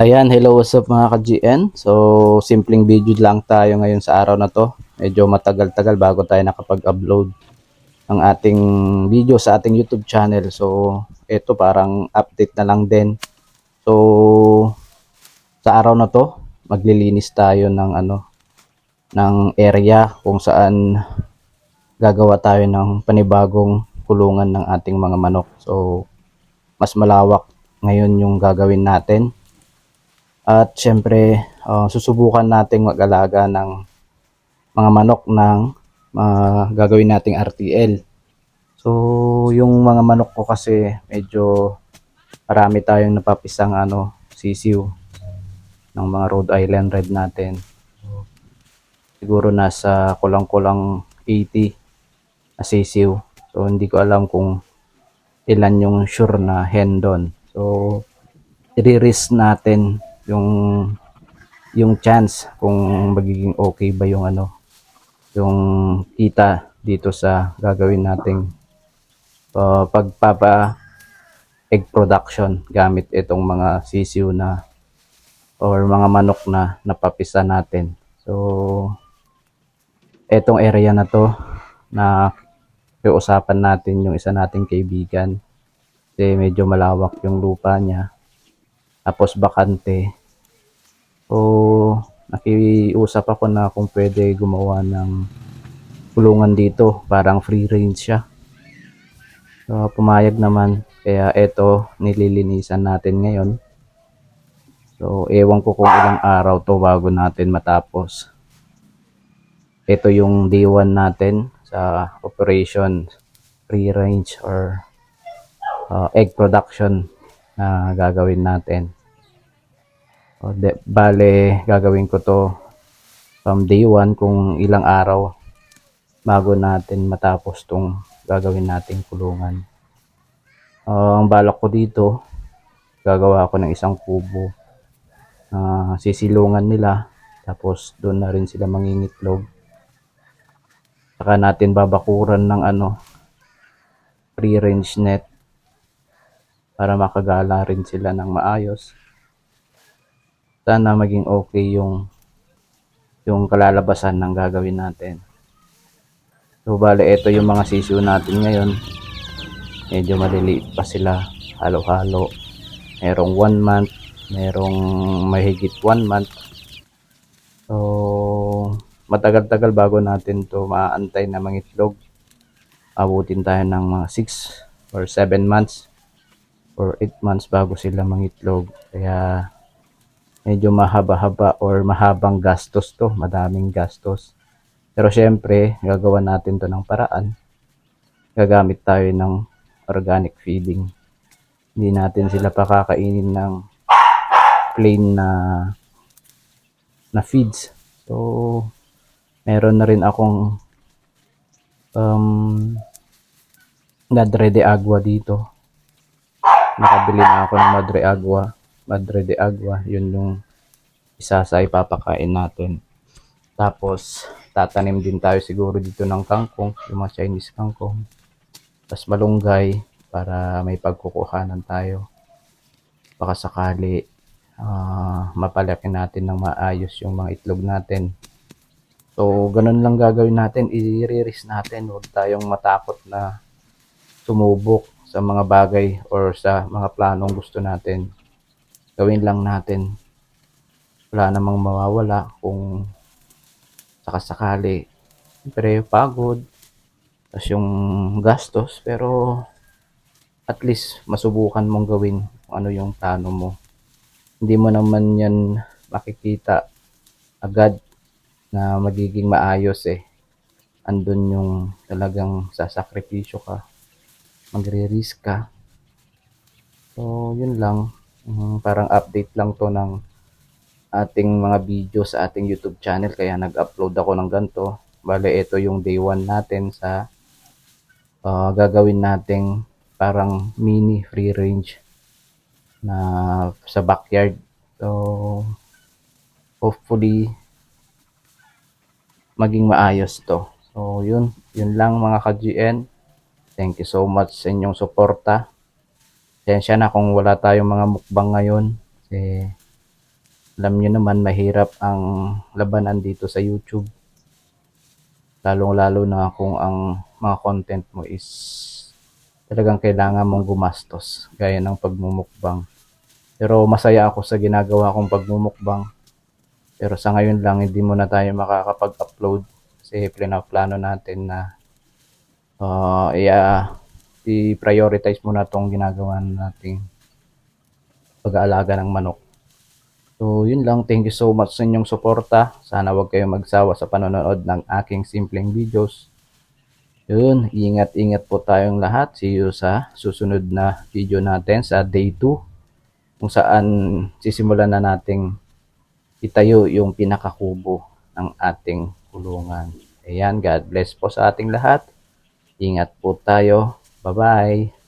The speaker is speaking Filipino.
Ayan, hello, what's up mga ka-GN? So, simpleng video lang tayo ngayon sa araw na to. Medyo matagal-tagal bago tayo nakapag-upload ng ating video sa ating YouTube channel. So, ito parang update na lang din. So, sa araw na to, maglilinis tayo ng ano, ng area kung saan gagawa tayo ng panibagong kulungan ng ating mga manok. So, mas malawak ngayon yung gagawin natin. At syempre, uh, susubukan nating mag-alaga ng mga manok ng uh, gagawin nating RTL. So, yung mga manok ko kasi medyo marami tayong napapisang ano, sisiw ng mga Rhode Island Red natin. Siguro nasa kulang-kulang 80 na sisiw. So, hindi ko alam kung ilan yung sure na hen doon. So, i-risk natin yung yung chance kung magiging okay ba yung ano yung kita dito sa gagawin nating uh, pagpapa egg production gamit itong mga sisiw na or mga manok na napapisa natin. So etong area na to na usapan natin yung isa nating kaibigan kasi medyo malawak yung lupa niya tapos bakante. So, nakiusap ako na kung pwede gumawa ng kulungan dito. Parang free range siya. So, pumayag naman. Kaya ito, nililinisan natin ngayon. So, ewan ko kung ilang araw to bago natin matapos. Ito yung day 1 natin sa operation free range or uh, egg production na gagawin natin. O, de, bale, gagawin ko to from day 1 kung ilang araw bago natin matapos tong gagawin nating kulungan. Uh, ang balak ko dito, gagawa ako ng isang kubo. Uh, sisilungan nila, tapos doon na rin sila mangingitlog. Saka natin babakuran ng ano, free range net para makagala rin sila ng maayos. Sana maging okay yung yung kalalabasan ng gagawin natin. So bale ito yung mga sisiw natin ngayon. Medyo maliliit pa sila, halo-halo. Merong 1 month, merong mahigit 1 month. So matagal-tagal bago natin to maaantay na mangitlog. Abutin tayo ng mga 6 or 7 months or 8 months bago sila mangitlog. Kaya medyo mahaba-haba or mahabang gastos to, madaming gastos. Pero syempre, gagawa natin to ng paraan. Gagamit tayo ng organic feeding. Hindi natin sila pakakainin ng plain na na feeds. So, meron na rin akong um, Madre de Agua dito nakabili na ako ng Madre Agua. Madre de Agua, yun yung isa sa ipapakain natin. Tapos, tatanim din tayo siguro dito ng kangkong, yung mga Chinese kangkong. Tapos malunggay para may pagkukuhanan tayo. Baka sakali uh, mapalaki natin ng maayos yung mga itlog natin. So, ganun lang gagawin natin. I-risk natin. Huwag tayong matakot na sumubok sa mga bagay or sa mga planong gusto natin. Gawin lang natin. Wala namang mawawala kung sakasakali. Siyempre, pagod. Tapos yung gastos. Pero at least masubukan mong gawin kung ano yung plano mo. Hindi mo naman yan makikita agad na magiging maayos eh. Andun yung talagang sasakripisyo ka magre-risk ka. So, yun lang. Um, parang update lang to ng ating mga video sa ating YouTube channel. Kaya nag-upload ako ng ganito. Bale, ito yung day 1 natin sa uh, gagawin nating parang mini free range na sa backyard. So, hopefully, maging maayos to. So, yun. Yun lang mga ka-GN. Thank you so much sa inyong suporta. Pasensya na kung wala tayong mga mukbang ngayon. Kasi alam nyo naman mahirap ang labanan dito sa YouTube. Lalong-lalo na kung ang mga content mo is talagang kailangan mong gumastos gaya ng pagmumukbang. Pero masaya ako sa ginagawa kong pagmumukbang. Pero sa ngayon lang hindi mo na tayo makakapag-upload kasi plano natin na uh, i- i-prioritize muna tong ginagawa nating pag-aalaga ng manok. So, yun lang. Thank you so much sa inyong suporta. Sana wag kayong magsawa sa panonood ng aking simpleng videos. Yun, ingat-ingat po tayong lahat. See you sa susunod na video natin sa day 2 kung saan sisimulan na nating itayo yung pinakakubo ng ating kulungan. Ayan, God bless po sa ating lahat. Ingat po tayo. Bye-bye.